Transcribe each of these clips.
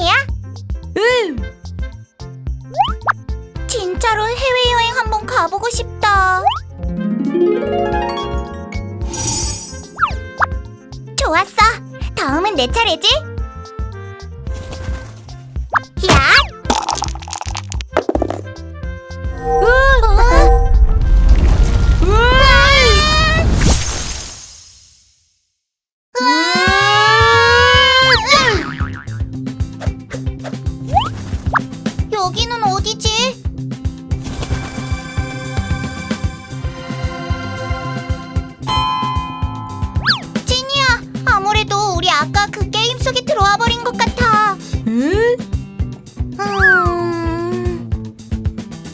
찐이야? 응. 진짜로 해외여행 한번 가보고 싶다. 좋았어. 다음은 내 차례지? 여기는 어디지? 찐이야, 아무래도 우리 아까 그 게임 속에 들어와 버린 것 같아. 응? 음...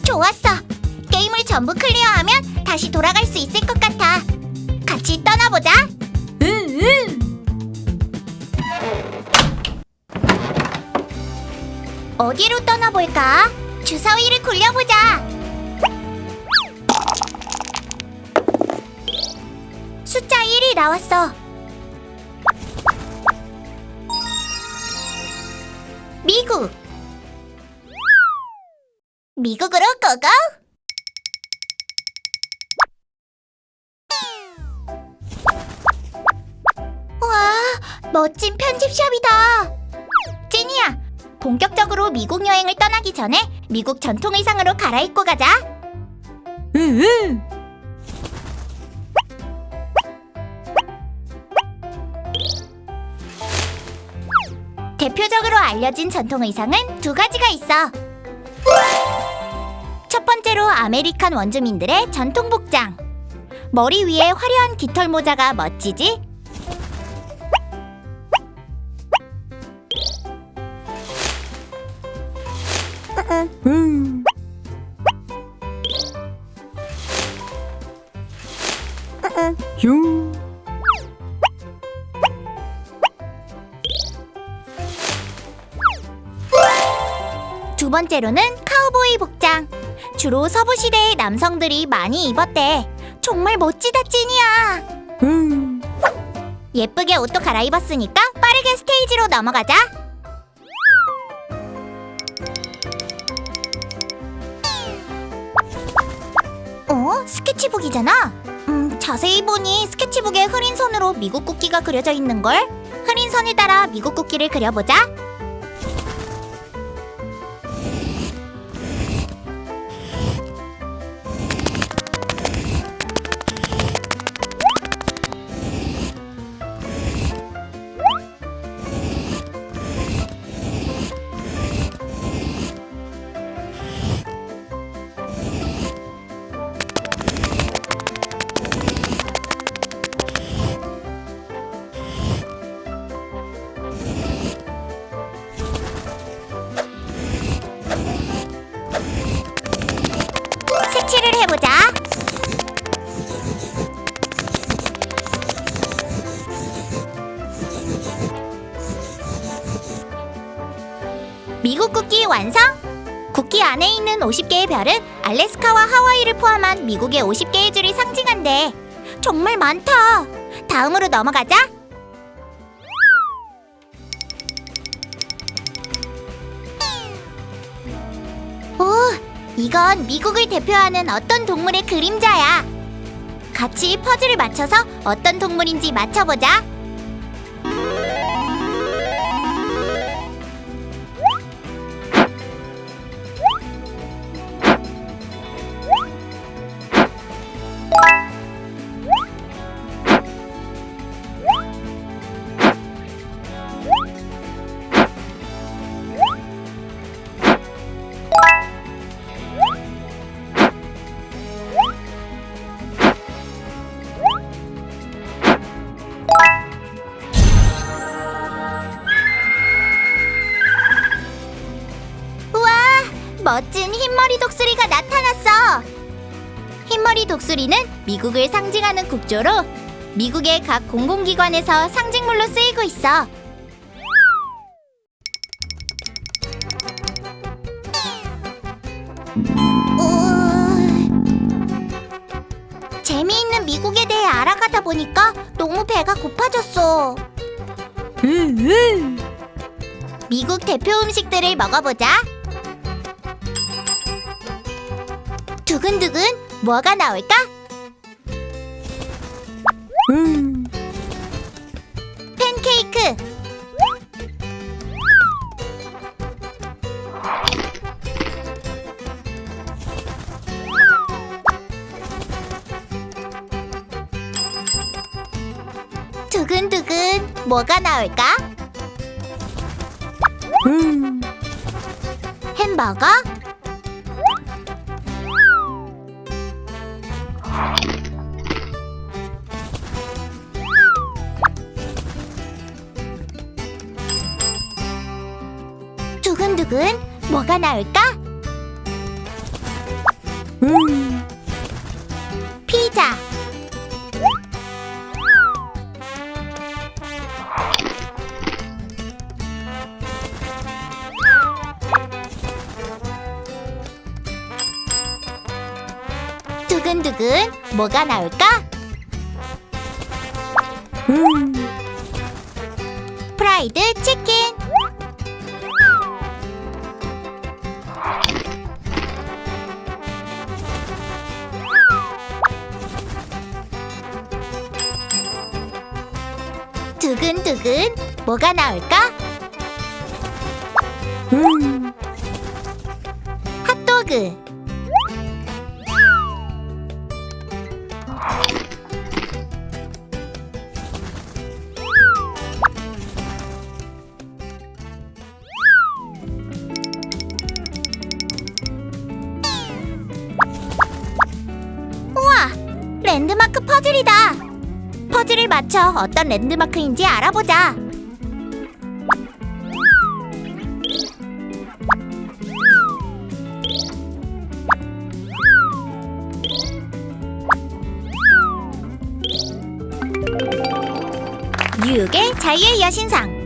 좋았어. 게임을 전부 클리어하면 다시 돌아갈 수 있을 것 같아. 같이 떠나보자. 어디로 떠나볼까? 주사위를 굴려보자. 숫자 1이 나왔어. 미국. 미국으로 고고. 와, 멋진 편집샵이다. 본격적으로 미국 여행을 떠나기 전에 미국 전통 의상으로 갈아입고 가자. 응. 대표적으로 알려진 전통 의상은 두 가지가 있어. 첫 번째로 아메리칸 원주민들의 전통 복장. 머리 위에 화려한 깃털 모자가 멋지지? 응. 요. 두 번째로는 카우보이 복장. 주로 서부 시대의 남성들이 많이 입었대. 정말 멋지다 찐이야. 응. 예쁘게 옷도 갈아입었으니까 빠르게 스테이지로 넘어가자. 스케치북이잖아? 음, 자세히 보니 스케치북에 흐린 선으로 미국 국기가 그려져 있는 걸? 흐린 선을 따라 미국 국기를 그려보자. 미국 국기 완성! 국기 안에 있는 50개의 별은 알래스카와 하와이를 포함한 미국의 50개의 줄이 상징한대. 정말 많다. 다음으로 넘어가자. 오, 이건 미국을 대표하는 어떤 동물의 그림자야. 같이 퍼즐을 맞춰서 어떤 동물인지 맞춰보자. 멋진 흰머리 독수리가 나타났어. 흰머리 독수리는 미국을 상징하는 국조로 미국의 각 공공기관에서 상징물로 쓰이고 있어. 우... 재미있는 미국에 대해 알아가다 보니까 너무 배가 고파졌어. 미국 대표 음식들을 먹어보자. 두근두근 뭐가 나올까? 음. 팬케이크. 두근두근 뭐가 나올까? 음. 햄버거? 두근두근 뭐가 나올까? 음. 피자. 두근두근 뭐가 나올까? 음. 프라이드 치킨. 두근두근 뭐가 나올까? 음. 핫도그. 맞춰 어떤 랜드마크인지 알아보자. 뉴욕의 자유의 여신상.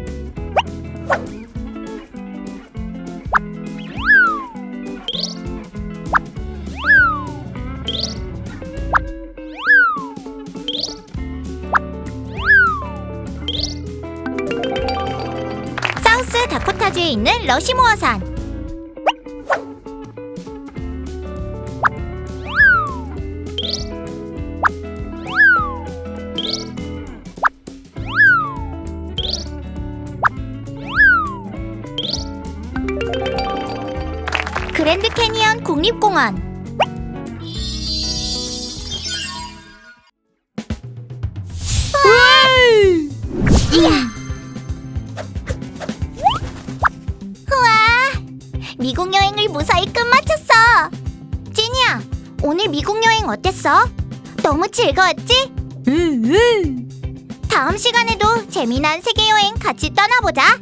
다코타주에 있는 러시모어산. 그랜드 캐니언 국립공원. 이야! 미국 여행을 무사히 끝마쳤어. 지니야, 오늘 미국 여행 어땠어? 너무 즐거웠지? 음. 음. 다음 시간에도 재미난 세계 여행 같이 떠나보자.